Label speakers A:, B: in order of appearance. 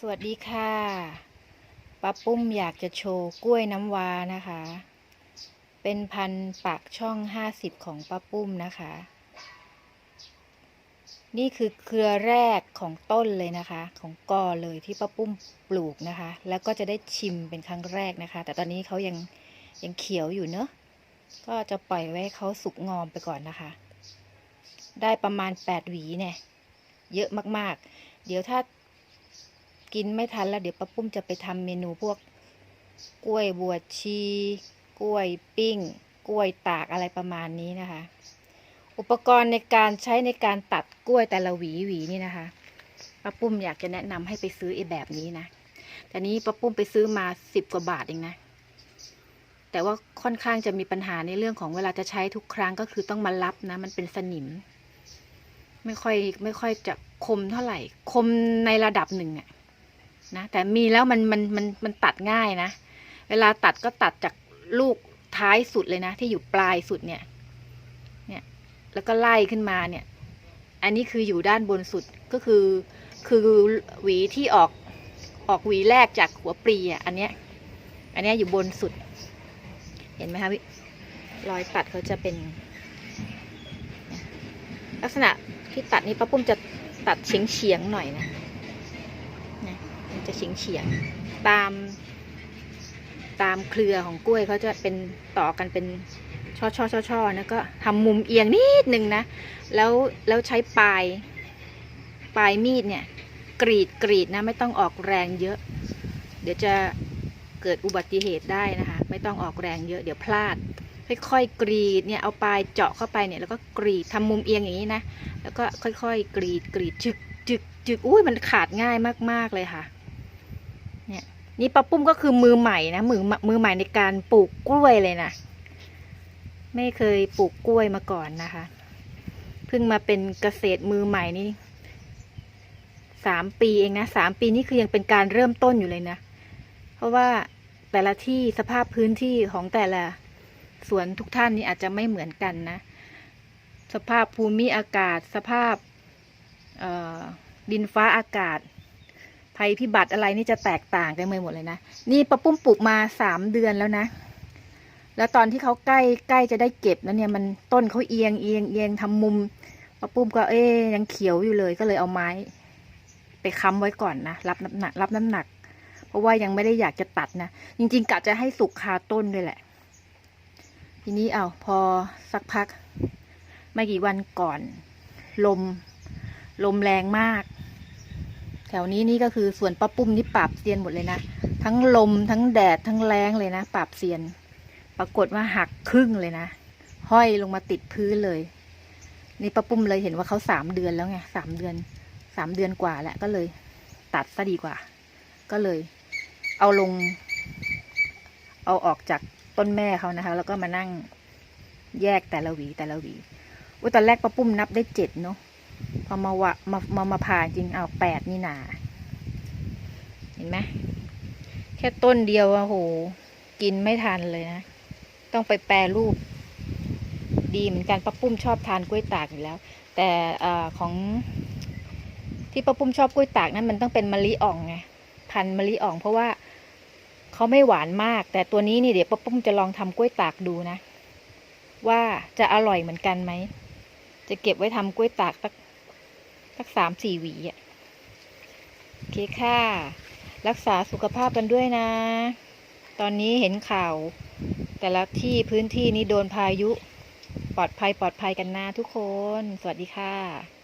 A: สวัสดีค่ะป้าปุ้มอยากจะโชว์กล้วยน้ำว้านะคะ เป็นพันปากช่องห้าสิบของป้าปุ้มนะคะ นี่คือเครือแรกของต้นเลยนะคะ ของกอเลยที่ป้าปุ้มปลูกนะคะ แล้วก็จะได้ชิมเป็นครั้งแรกนะคะ แต่ตอนนี้เขายังยังเขียวอยู่เนอะก็จะปล่อยไว้เขาสุกงอมไปก่อนนะคะ ได้ประมาณแปดหวีเนี่ย เยอะมากๆ เดี๋ยวถ้า กินไม่ทันแล้วเดี๋ยวป้าปุ้มจะไปทำเมนูพวกกล้วยบวชชี กล้วยปิ้ง กล้วยตากอะไรประมาณนี้นะคะ อุปกรณ์ในการใช้ในการตัดกล้วยแต่ละหวีหวีนี่นะคะป้าปุ้มอยากจะแนะนำให้ไปซื้อไอ้แบบนี้นะแต่นี้ป้าปุ้มไปซื้อมาสิบกว่าบาทเองนะแต่ว่าค่อนข้างจะมีปัญหาในเรื่องของเวลาจะใช้ทุกครั้งก็คือต้องมารับนะ มันเป็นสนิม ไม่ค่อยไม่ค่อยจะคมเท่าไหร่ คมในระดับหนึ่งอะ นะแต่มีแล้วมันมันมันมันตัดง่ายนะ เวลาตัดก็ตัดจากลูกท้ายสุดเลยนะ ที่อยู่ปลายสุดเนี่ย เนี่ย แล้วก็ไล่ขึ้นมาเนี่ย อันนี้คืออยู่ด้านบนสุดก็คือ คือหวีที่ออกออกหวีแรกจากหัวปลีอะอันเนี้ย อันเนี้ยอยู่บนสุด เห็นไหมคะพี่รอยตัดเขาจะเป็น ลักษณะที่ตัดนี้ป้าปุ้มจะตัดเฉียงเฉียงๆหน่อยนะ จะเฉียงเฉียงตาม ตามเครือของกล้วยเขาจะเป็นต่อกันเป็นช่อช่อช่อช่อนะก็ทำมุมเอียงนิดนึงนะ แล้วแล้วใช้ปลาย ปลายมีดเนี่ย กรีดกรีดนะ ไม่ต้องออกแรงเยอะ เดี๋ยวจะเกิดอุบัติเหตุได้นะคะ ไม่ต้องออกแรงเยอะเดี๋ยวพลาด ค่อยๆกรีดเนี่ยเอาปลายเจาะเข้าไปเนี่ยแล้วก็กรีดทำมุมเอียงอย่างนี้นะ แล้วก็ค่อยๆกรีดกรีดจึกจึกจึกอุ้ยมันขาดง่ายมากๆเลยค่ะ นี่ป้าปุ้มก็คือมือใหม่นะมือมือใหม่ในการปลูกกล้วยเลยนะไม่เคยปลูกกล้วยมาก่อนนะคะ เพิ่งมาเป็นเกษตรมือใหม่นี่สามปีเองนะสามปีนี่คือยังเป็นการเริ่มต้นอยู่เลยนะ เพราะว่าแต่ละที่สภาพพื้นที่ของแต่ละสวนทุกท่านนี่อาจจะไม่เหมือนกันนะ สภาพภูมิอากาศ สภาพดินฟ้าอากาศ ภัยพิบัติอะไรนี่จะแตกต่างกันไปหมดเลยนะ นี่ปะปุ้มปลูกมาสามเดือนแล้วนะ แล้วตอนที่เขาใกล้ใกล้จะได้เก็บแล้วเนี่ยมันต้นเขาเอียงเอียงเอียงทำมุมปะปุ้มก็เอ๊ยยังเขียวอยู่เลยก็เลยเอาไม้ ไปค้ำไว้ก่อนนะรับน้ำหนักรับน้ำหนัก เพราะว่ายังไม่ได้อยากจะตัดนะ จริงๆกะจะให้สุกคาต้นด้วยแหละ ทีนี้เอาพอสักพัก ไม่กี่วันก่อน ลม ลมแรงมาก วนี้นี่ก็คือส่วนป้าปุ้มนี่ปราบเซียนหมดเลยนะ ทั้งลมทั้งแดดทั้งแรงเลยนะปราบเซียน ปรากฏว่าหักครึ่งเลยนะ ห้อยลงมาติดพื้นเลย นี่ป้าปุ้มเลยเห็นว่าเขาสามเดือนแล้วไงสามเดือนสามเดือนกว่าแล้วก็เลย ตัดซะดีกว่า ก็เลย เอาลง เอาออกจากต้นแม่เขานะคะ แล้วก็มานั่งแยกแต่ละหวีแต่ละหวีอุ้ยตอนแรกป้าปุ้มนับได้เจ็ดเนาะ พอมาวะมามามาผ่าจริงเอาแปดนี่นาเห็นไหมแค่ต้นเดียวอะโห กินไม่ทันเลยนะ ต้องไปแปรรูป ดีเหมือนกันป้าปุ้มชอบทานกล้วยตากอยู่แล้ว แต่อของที่ป้าปุ้มชอบกล้วยตากนั้นมันต้องเป็นมะลิอ่องไงพันมะลิอ่อง เพราะว่าเขาไม่หวานมาก แต่ตัวนี้นี่เดี๋ยวป้าปุ้มจะลองทำกล้วยตากดูนะ ว่าจะอร่อยเหมือนกันไหมจะเก็บไว้ทำกล้วยตากสัก สักสามสี่หวีอะโอเคค่ะ รักษาสุขภาพกันด้วยนะ ตอนนี้เห็นข่าว แต่ละที่พื้นที่นี้โดนพายุ ปลอดภัยปลอดภัยกันนะทุกคน สวัสดีค่ะ